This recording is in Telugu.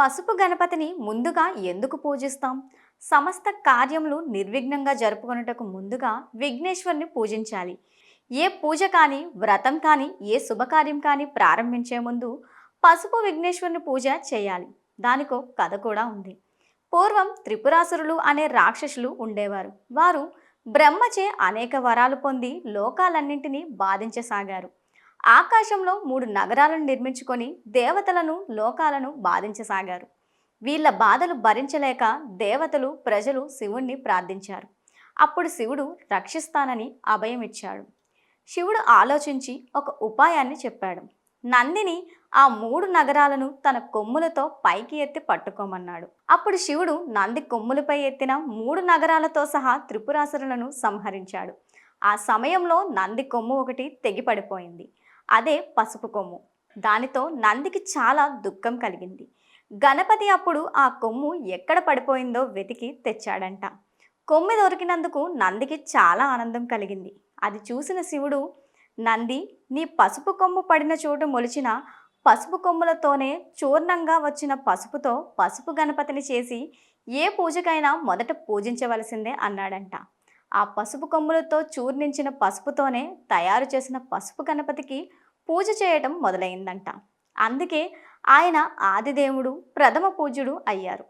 పసుపు గణపతిని ముందుగా ఎందుకు పూజిస్తాం? సమస్త కార్యములు నిర్విఘ్నంగా జరుపుకొనుటకు ముందుగా విఘ్నేశ్వరుని పూజించాలి. ఏ పూజ కానీ వ్రతం కానీ ఏ శుభకార్యం కానీ ప్రారంభించే ముందు పసుపు విఘ్నేశ్వరుని పూజ చేయాలి. దానికో కథ కూడా ఉంది. పూర్వం త్రిపురాసురులు అనే రాక్షసులు ఉండేవారు. వారు బ్రహ్మచే అనేక వరాలు పొంది లోకాలన్నింటినీ బాధించసాగారు. ఆకాశంలో మూడు నగరాలను నిర్మించుకొని దేవతలను లోకాలను బాధించసాగారు. వీళ్ళ బాధలు భరించలేక దేవతలు ప్రజలు శివుణ్ణి ప్రార్థించారు. అప్పుడు శివుడు రక్షిస్తానని అభయం ఇచ్చాడు శివుడు ఆలోచించి ఒక ఉపాయాన్ని చెప్పాడు. నందిని ఆ మూడు నగరాలను తన కొమ్ములతో పైకి ఎత్తి పట్టుకోమన్నాడు. అప్పుడు శివుడు నంది కొమ్ములపై ఎత్తిన మూడు నగరాలతో సహా త్రిపురాసురులను సంహరించాడు. ఆ సమయంలో నంది కొమ్ము ఒకటి తెగిపడిపోయింది. అదే పసుపు కొమ్ము. దానితో నందికి చాలా దుఃఖం కలిగింది. గణపతి అప్పుడు ఆ కొమ్ము ఎక్కడ పడిపోయిందో వెతికి తెచ్చాడంట. కొమ్మి దొరికినందుకు నందికి చాలా ఆనందం కలిగింది. అది చూసిన శివుడు నంది నీ పసుపు కొమ్ము పడిన చోటు మొలిచిన పసుపు కొమ్ములతోనే చూర్ణంగా వచ్చిన పసుపుతో పసుపు గణపతిని చేసి ఏ పూజకైనా మొదట పూజించవలసిందే అన్నాడంట. ఆ పసుపు కొమ్ములతో చూర్ణించిన పసుపుతోనే తయారు చేసిన పసుపు గణపతికి పూజ చేయటం మొదలైందంట. అందుకే ఆయన ఆదిదేవుడు ప్రథమ పూజ్యుడు అయ్యారు.